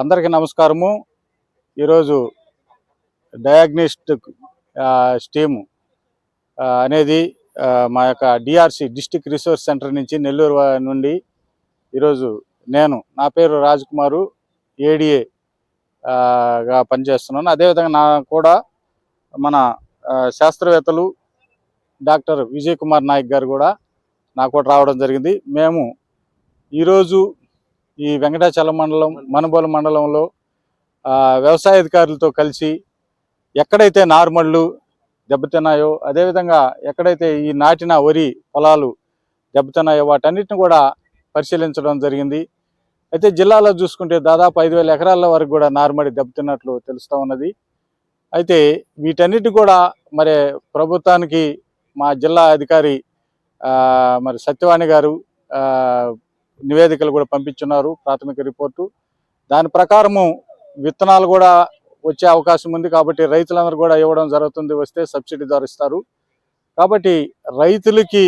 అందరికీ నమస్కారము. ఈరోజు డయాగ్నోస్టిక్ స్టీము అనేది మా యొక్క డిఆర్సి డిస్టిక్ రిసోర్స్ సెంటర్ నుంచి నెల్లూరు నుండి ఈరోజు నేను నా పేరు రాజ్ కుమారు ఏడిఏ గా పనిచేస్తున్నాను. అదేవిధంగా నా కూడా మన శాస్త్రవేత్తలు డాక్టర్ విజయ్ కుమార్ నాయక్ గారు కూడా నాకు కూడా రావడం జరిగింది. మేము ఈరోజు ఈ వెంకటాచలం మండలం మనుబోలు మండలంలో వ్యవసాయ అధికారులతో కలిసి ఎక్కడైతే నార్మళ్ళు దెబ్బతిన్నాయో అదేవిధంగా ఎక్కడైతే ఈ నాటిన వరి పొలాలు దెబ్బతిన్నాయో వాటన్నిటిని కూడా పరిశీలించడం జరిగింది. అయితే జిల్లాలో చూసుకుంటే దాదాపు ఐదు వేల ఎకరాల వరకు కూడా నార్మడి దెబ్బతిన్నట్లు తెలుస్తూ ఉన్నది. అయితే వీటన్నిటి కూడా మరి ప్రభుత్వానికి మా జిల్లా అధికారి మరి సత్యవాణి గారు నివేదికలు కూడా పంపించున్నారు ప్రాథమిక రిపోర్టు. దాని ప్రకారము విత్తనాలు కూడా వచ్చే అవకాశం ఉంది కాబట్టి రైతులందరూ కూడా ఇవ్వడం జరుగుతుంది వస్తే సబ్సిడీ ద్వారా ఇస్తారు. కాబట్టి రైతులకి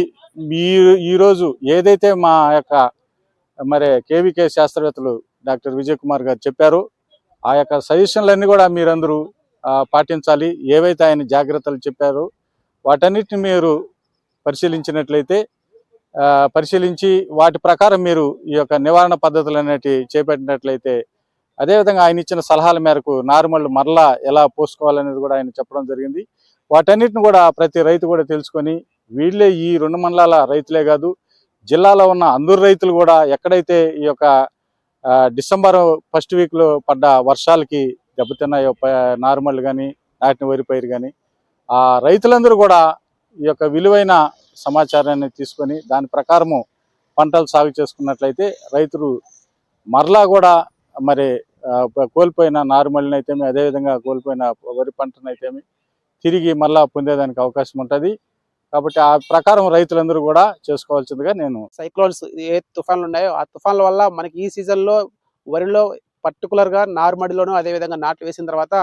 ఈ ఈరోజు ఏదైతే మా యొక్క మరి కేవీకే శాస్త్రవేత్తలు డాక్టర్ విజయ్ కుమార్ గారు చెప్పారో ఆ యొక్క సజెషన్లన్నీ కూడా మీరందరూ పాటించాలి. ఏవైతే ఆయన జాగ్రత్తలు చెప్పారో వాటన్నిటిని మీరు పరిశీలించినట్లయితే పరిశీలించి వాటి ప్రకారం మీరు ఈ యొక్క నివారణ పద్ధతులు అనేటివి చేపట్టినట్లయితే అదేవిధంగా ఆయన ఇచ్చిన సలహాల మేరకు నార్మల్ మరలా ఎలా పోసుకోవాలనేది కూడా ఆయన చెప్పడం జరిగింది. వాటన్నిటిని కూడా ప్రతి రైతు కూడా తెలుసుకొని వీళ్ళే ఈ రెండు మండలాల రైతులే కాదు జిల్లాలో ఉన్న అందరు రైతులు కూడా ఎక్కడైతే ఈ యొక్క ఆ, డిసెంబర్ ఫస్ట్ వీక్లో పడ్డ వర్షాలకి దెబ్బతిన్నాయో ప- నార్మల్ కానీ నాటిన వరి పైరు కానీ ఆ రైతులందరూ కూడా ఈ యొక్క విలువైన సమాచారాన్ని తీసుకొని దాని ప్రకారము పంటలు సాగు చేసుకున్నట్లయితే రైతులు మరలా కూడా మరి కోల్పోయిన నారుమల్ని అయితేమి అదేవిధంగా కోల్పోయిన వరి పంటను అయితేమి తిరిగి మళ్ళా పొందేదానికి అవకాశం ఉంటుంది. కాబట్టి ఆ ప్రకారం రైతులందరూ కూడా చేసుకోవాల్సిందిగా నేను సైక్లోన్స్ ఏ తుఫాన్లు ఉన్నాయో ఆ తుఫాన్ల వల్ల మనకి ఈ సీజన్లో వరిలో పర్టికులర్గా నార్మడిలోనూ అదేవిధంగా అదే విధంగా నాట్లు వేసిన తర్వాత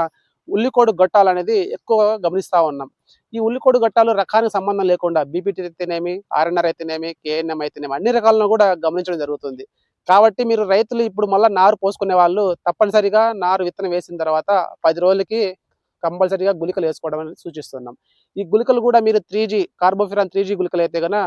ఉల్లికోడు గొట్టాలనేది ఎక్కువగా గమనిస్తూ గమనిస్తా ఉన్నాం. ఈ ఉల్లికోడు గొట్టాలు రకానికి సంబంధం లేకుండా బీపీటీ అయితేనేమి ఆర్ఎన్ఆర్ అయితేనేమి కేఎన్ఎం అయితేనేమి అన్ని రకాలను కూడా గమనించడం జరుగుతుంది. కాబట్టి మీరు రైతులు ఇప్పుడు మళ్ళీ నారు పోసుకునే వాళ్ళు తప్పనిసరిగా నారు విత్తనం వేసిన తర్వాత పది రోజులకి కంపల్సరిగా గుళికలు వేసుకోవడం అనేది సూచిస్తున్నాం. ఈ గుళికలు కూడా మీరు three G carbofuran three G గుళికలు అయితే కనుక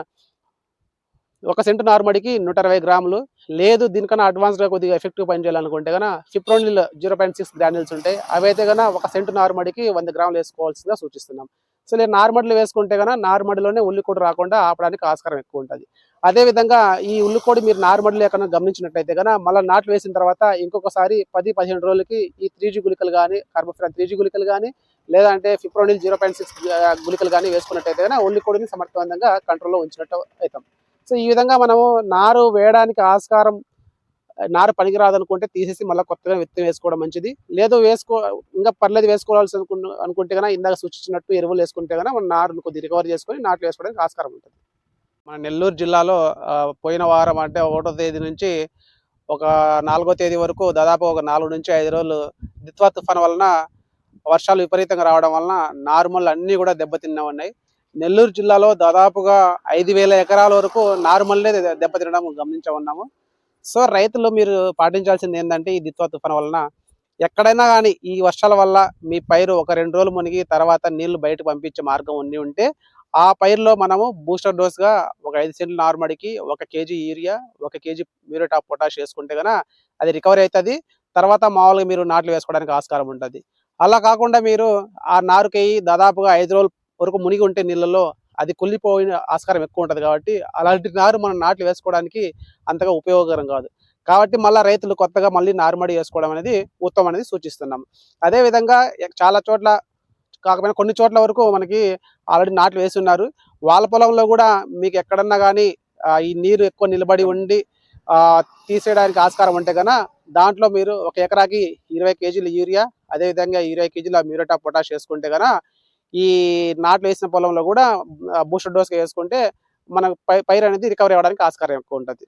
ఒక సెంటు నార్మడికి నూట అరవై గ్రాములు లేదు దీనికన్నా అడ్వాన్స్గా కొద్దిగా ఎఫెక్టివ్ పని చేయాలనుకుంటే కనుక fipronil zero point six granules ఉంటాయి. అవి అయితే కనుక ఒక సెంటు నార్మడికి వంద గ్రాములు వేసుకోవాల్సిందిగా సూచిస్తున్నాం. సో లేదు నార్మడ్లు వేసుకుంటే కనుక నార్మడిలోనే ఉల్లికోడు రాకుండా ఆపడానికి ఆస్కారం ఎక్కువ ఉంటుంది. అదేవిధంగా ఈ ఉల్లికోడి మీరు నార్మడిలో ఎక్కడ గమనించినట్లయితే కనుక మళ్ళీ నాట్లు వేసిన తర్వాత ఇంకొకసారి పది పదిహేను రోజులకి ఈ త్రీ జీ గుళికలు కానీ కార్బోఫిరాన్ త్రీ జీ గుళికలు కానీ లేదంటే ఫిప్రోనిల్ జీరో పాయింట్ సిక్స్ గుళికలు కానీ వేసుకున్నట్టయితే కనుక ఉల్లికోడిని సమర్థవంతంగా కంట్రోల్లో ఉంచినట్టు అవుతాం. సో ఈ విధంగా మనము నారు వేయడానికి ఆస్కారం నారు పనికిరాదు అనుకుంటే తీసేసి మళ్ళీ కొత్తగా విత్తనం వేసుకోవడం మంచిది. లేదు వేసుకో ఇంకా పర్లేదు వేసుకోవాల్సి అనుకున్న అనుకుంటే కనుక ఇందాక సూచించినట్టు ఎరువులు వేసుకుంటే కనుక మన నారును కొద్దిగా రికవర్ చేసుకొని నాట్లు వేసుకోవడానికి ఆస్కారం ఉంటుంది. మన నెల్లూరు జిల్లాలో పోయిన వారం అంటే ఒకటో తేదీ నుంచి ఒక నాలుగో తేదీ వరకు దాదాపు ఒక నాలుగు నుంచి ఐదు రోజులు దిత్వా తుఫాన్ వలన వర్షాలు విపరీతంగా రావడం వలన నార్మల్ అన్నీ కూడా దెబ్బతిన్నా ఉన్నాయి. నెల్లూరు జిల్లాలో దాదాపుగా ఐదు వేల ఎకరాల వరకు నార్మల్లే దెబ్బతినడం గమనించ ఉన్నాము. సో రైతులు మీరు పాటించాల్సింది ఏంటంటే ఈ దిత్వా తుఫాన్ వలన ఎక్కడైనా కానీ ఈ వర్షాల వల్ల మీ పైరు ఒక రెండు రోజులు మునిగి తర్వాత నీళ్ళు బయటకు పంపించే మార్గం ఉండి ఉంటే ఆ పైరులో మనము బూస్టర్ డోస్గా ఒక ఐదు సెంట్లు నార్మడికి ఒక కేజీ యూరియా ఒక కేజీ మ్యూరేట్ ఆఫ్ పొటాష్ వేసుకుంటే కనుక అది రికవరీ అవుతుంది తర్వాత మామూలుగా మీరు నాట్లు వేసుకోవడానికి ఆస్కారం ఉంటుంది. అలా కాకుండా మీరు ఆ నారుకి దాదాపుగా ఐదు రోజుల వరకు మునిగి ఉంటే నీళ్ళలో అది కుళ్ళిపోయిన ఆస్కారం ఎక్కువ ఉంటుంది కాబట్టి అలాంటి నారు మనం నాట్లు వేసుకోవడానికి అంతగా ఉపయోగకరం కాదు. కాబట్టి మళ్ళీ రైతులు కొత్తగా మళ్ళీ నారుమడి వేసుకోవడం అనేది ఉత్తమం అనేది సూచిస్తున్నాం. అదేవిధంగా చాలా చోట్ల కాకపోయినా కొన్ని చోట్ల వరకు మనకి ఆల్రెడీ నాట్లు వేసి ఉన్నారు. వాళ్ళ పొలంలో కూడా మీకు ఎక్కడన్నా కానీ ఈ నీరు ఎక్కువ నిలబడి ఉండి తీసేయడానికి ఆస్కారం ఉంటే కనుక దాంట్లో మీరు ఒక ఎకరాకి ఇరవై కేజీల యూరియా అదేవిధంగా ఇరవై కేజీల మ్యూరేట్ ఆఫ్ పొటాష్ వేసుకుంటే కనుక ఈ నాట్లు వేసిన పొలంలో కూడా బూస్టర్ డోస్గా వేసుకుంటే మన పై పైరు అనేది రికవరీ అవ్వడానికి ఆస్కారం ఎక్కువ ఉంటుంది.